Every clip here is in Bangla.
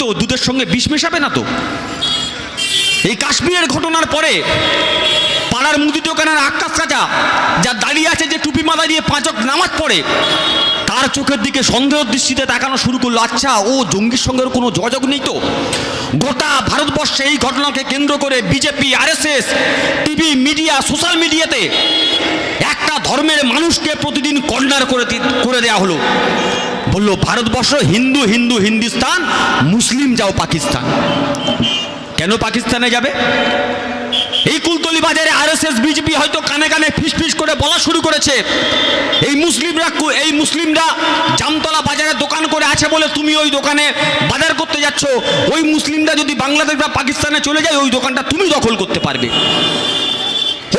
তো দুধের সঙ্গে বিষ মেশাবে না তো? এই কাশ্মীরের ঘটনার পরে পাড়ার মুদি দোকানের আকাশ রাজা যা দাঁড়িয়ে আছে যে টুপি মাথা দিয়ে পাঁচক নামাজ পড়ে, তার চোখের দিকে সন্দেহ দৃষ্টিতে তাকানো শুরু করল আচ্ছা ও জঙ্গির সঙ্গে কোনো যোগাযোগ নেই তো? গোটা ভারতবর্ষে এই ঘটনাকে কেন্দ্র করে BJP, RSS, TV media, social মিডিয়াতে একটা ধর্মের মানুষকে প্রতিদিন কর্নার করে করে দেওয়া হলো। বলল, ভারতবর্ষ হিন্দু হিন্দু, হিন্দুস্তান, মুসলিম যাও পাকিস্তান। কেন পাকিস্তানে যাবে? এই কুলতলি বাজারে আরএসএস, বিজেপি হয়তো কানে কানে ফিস ফিস করে বলা শুরু করেছে। এই মুসলিমরা এই মুসলিমরা জামতলা বাজারে দোকান করে আছে বলে তুমি ওই দোকানে বাজার করতে যাচ্ছ। ওই মুসলিমরা যদি বাংলাদেশ বা পাকিস্তানে চলে যায়, ওই দোকানটা তুমি দখল করতে পারবে।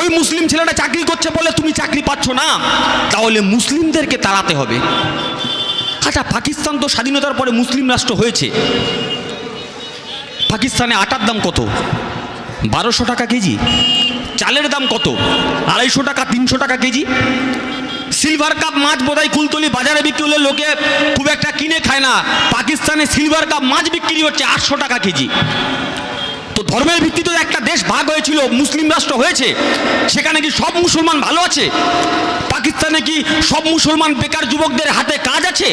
ওই মুসলিম ছেলেটা চাকরি করছে বলে তুমি চাকরি পাচ্ছ না। তাহলে মুসলিমদেরকে তাড়াতে হবে। আচ্ছা পাকিস্তান তো স্বাধীনতার পরে মুসলিম রাষ্ট্র হয়েছে। পাকিস্তানে আটার দাম কত? বারোশো টাকা কেজি। চালের দাম কত? আড়াইশো টাকা, তিনশো টাকা কেজি। সিলভার কাপ মাছ বোধহয় কুলতলি বাজারে বিক্রি হলে লোকে খুব একটা কিনে খায় না। পাকিস্তানে সিলভার কাপ মাছ বিক্রি হচ্ছে আটশো টাকা কেজি। তো ধর্মের ভিত্তিতে একটা দেশ ভাগ হয়েছিল, মুসলিম রাষ্ট্র হয়েছে, সেখানে কি সব মুসলমান ভালো আছে? পাকিস্তানে কি সব মুসলমান বেকার যুবকদের হাতে কাজ আছে?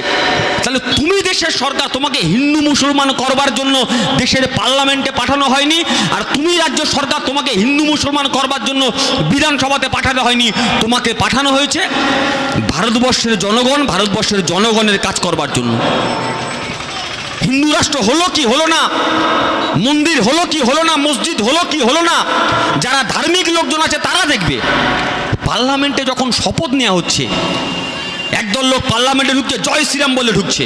তাহলে তুমি দেশের সরকার, তোমাকে হিন্দু মুসলমান করবার জন্য দেশের পার্লামেন্টে পাঠানো হয়নি, আর তুমি রাজ্য সরকার, তোমাকে হিন্দু মুসলমান করবার জন্য বিধানসভাতে পাঠানো হয়নি, তোমাকে পাঠানো হয়েছে ভারতবর্ষের জনগণ, ভারতবর্ষের জনগণের কাজ করবার জন্য। হিন্দু রাষ্ট্র হলো কি হলো না? মন্দির হলো কি হলো না, মসজিদ হলো কি হলো না, যারা ধার্মিক লোকজন আছে তারা দেখবে। পার্লামেন্টে যখন শপথ নেওয়া হচ্ছে, একদল লোক পার্লামেন্টে ঢুকছে, জয় শ্রীরাম বলে ঢুকছে।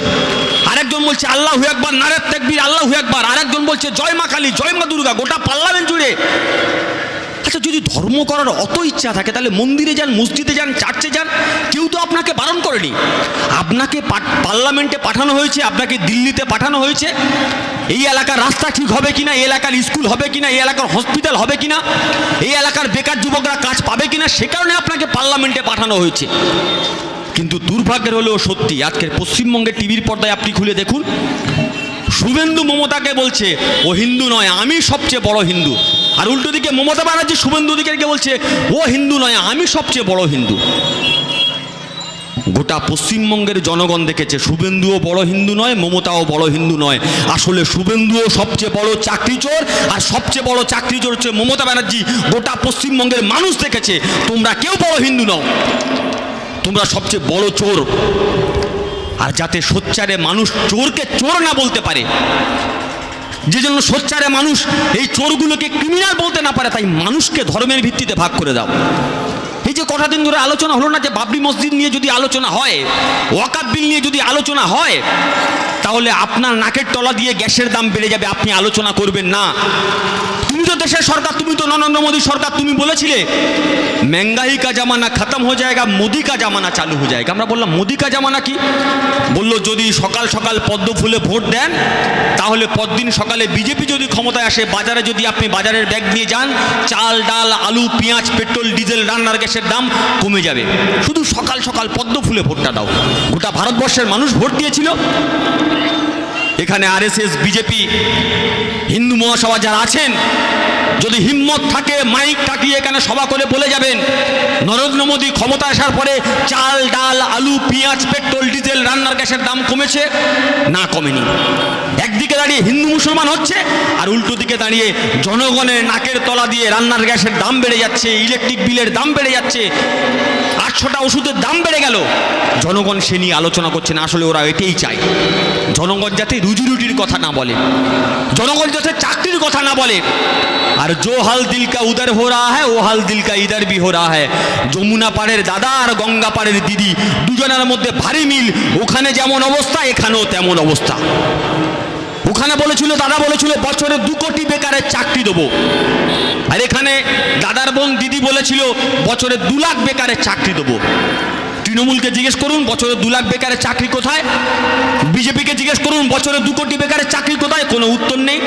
আরেকজন বলছে, আল্লাহ একবার নারে তেকবির, আল্লাহ একবার আরেকজন বলছে, জয় মা কালী, জয় মা দুর্গা, গোটা পার্লামেন্ট জুড়ে। আচ্ছা যদি ধর্ম করার অত ইচ্ছা থাকে, তাহলে মন্দিরে যান, মসজিদে যান চার্চে যান, কেউ তো আপনাকে বারণ করেনি। আপনাকে পার্লামেন্টে পাঠানো হয়েছে, আপনাকে দিল্লিতে পাঠানো হয়েছে। এই এলাকার রাস্তা ঠিক হবে কিনা, এই এলাকার স্কুল হবে কিনা, এই এলাকার হসপিটাল হবে কিনা, এই এলাকার বেকার যুবকরা কাজ পাবে কিনা, সে কারণে আপনাকে পার্লামেন্টে পাঠানো হয়েছে। কিন্তু দুর্ভাগ্যের হলেও সত্যি, আজকের পশ্চিমবঙ্গের টিভির পর্দায় আপনি খুলে দেখুন, শুভেন্দু মমতাকে বলছে, ও হিন্দু নয়, আমি সবচেয়ে বড় হিন্দু। আর উল্টো দিকে মমতা ব্যানার্জি, শুভেন্দু দিকে বলছে, ও হিন্দু নয়, আমি সবচেয়ে বড় হিন্দু। গোটা পশ্চিমবঙ্গের জনগণ দেখেছে, শুভেন্দুও বড় হিন্দু নয়, মমতাও বড় হিন্দু নয়। আসলে শুভেন্দুও সবচেয়ে বড় চাকরিচোর, আর সবচেয়ে বড় চাকরিচোর হচ্ছে মমতা ব্যানার্জি। গোটা পশ্চিমবঙ্গের মানুষ দেখেছে, তোমরা কেউ বড় হিন্দু নও, তোমরা সবচেয়ে বড় চোর। আর যাতে সোচ্চারে মানুষ চোরকে চোর না বলতে পারে যে জন্য সোচ্চারে মানুষ এই চোরগুলোকে ক্রিমিনাল বলতে না পারে, তাই মানুষকে ধর্মের ভিত্তিতে ভাগ করে দাও। এই যে কটা দিন ধরে আলোচনা হলো না যে বাবরি মসজিদ নিয়ে যদি আলোচনা হয়, ওয়াকাব বিল নিয়ে যদি আলোচনা হয়, তাহলে আপনার নাকের তলা দিয়ে গ্যাসের দাম বেড়ে যাবে, আপনি আলোচনা করবেন না। তো দেশের সরকার, তুমি তো নরেন্দ্র মোদী সরকার, তুমি বলেছিলে মেঙ্গাহি কা জামানা খতম হয়ে যায়গা মোদী কা জামানা চালু হয়ে যায়গা আমরা বললাম, মোদী কা জামানা কি? বলল, যদি সকাল সকাল পদ্ম ফুলে ভোট দেন, তাহলে পরদিন সকালে বিজেপি যদি ক্ষমতায় আসে, বাজারে যদি আপনি বাজারের ব্যাগ নিয়ে যান, চাল, ডাল, আলু, পেঁয়াজ, পেট্রোল, ডিজেল, রান্নার গ্যাসের দাম কমে যাবে। শুধু সকাল সকাল পদ্ম ফুলে ভোটটা দাও। গোটা ভারতবর্ষের মানুষ ভোট দিয়েছিল। এখানে আরএসএস বিজেপি হিন্দু মহাসভা যারা আছেন, যদি হিম্মত থাকে, মাইক থাকিয়ে এখানে সভা করে বলে যাবেন। নরেন্দ্র মোদী ক্ষমতা আসার পরে চাল, ডাল, আলু, পেঁয়াজ, পেট্রোল, ডিজেল, রান্নার গ্যাসের দাম কমেছে? না কমেনি। একদিকে দাঁড়িয়ে হিন্দু মুসলমান হচ্ছে, আর উল্টো দিকে দাঁড়িয়ে জনগণের নাকের তলা দিয়ে রান্নার গ্যাসের দাম বেড়ে যাচ্ছে, ইলেকট্রিক বিলের দাম বেড়ে যাচ্ছে, আটশোটা ওষুধের দাম বেড়ে গেল। জনগণ সে নিয়ে আলোচনা করছে না, আসলে ওরা এটাই চায়। জনগণ যাতে রুজি রুটির কথা না বলে, জনগণ যাতে চাকরির কথা না বলে। আর জো হাল দিল কা উদার হো রা হ্যাঁ ও হাল দিল কা ইদার ভি হো রা হ্যাঁ যমুনা পাড়ের দাদা আর গঙ্গা পাড়ের দিদি, দুজনের মধ্যে ভারী মিল, ওখানে যেমন অবস্থা, এখানেও তেমন অবস্থা। ওখানে বলেছিল, দাদা বলেছিল, বছরে দু কোটি বেকারের চাকরি দেবো। আর এখানে দাদার বোন দিদি বলেছিল, বছরে দু লাখ বেকারের চাকরি দেবো। তৃণমূলকে জিজ্ঞেস করুন, বছরে দু লাখ বেকারের চাকরি কোথায়? বিজেপিকে জিজ্ঞেস করুন, বছরে দু কোটি বেকারের চাকরি কোথায়? কোনো উত্তর নেই।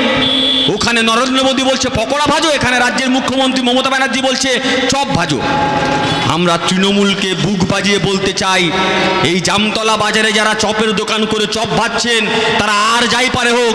ওখানে নরেন্দ্র মোদী বলছে, পকোড়া ভাজো। এখানে রাজ্যের মুখ্যমন্ত্রী মমতা ব্যানার্জি বলছে, চপ ভাজো। আমরা তৃণমূলকে বুক বাজিয়ে বলতে চাই, এই জামতলা বাজারে যারা চপের দোকান করে চপ ভাজছেন, তারা আর যাই পারে হোক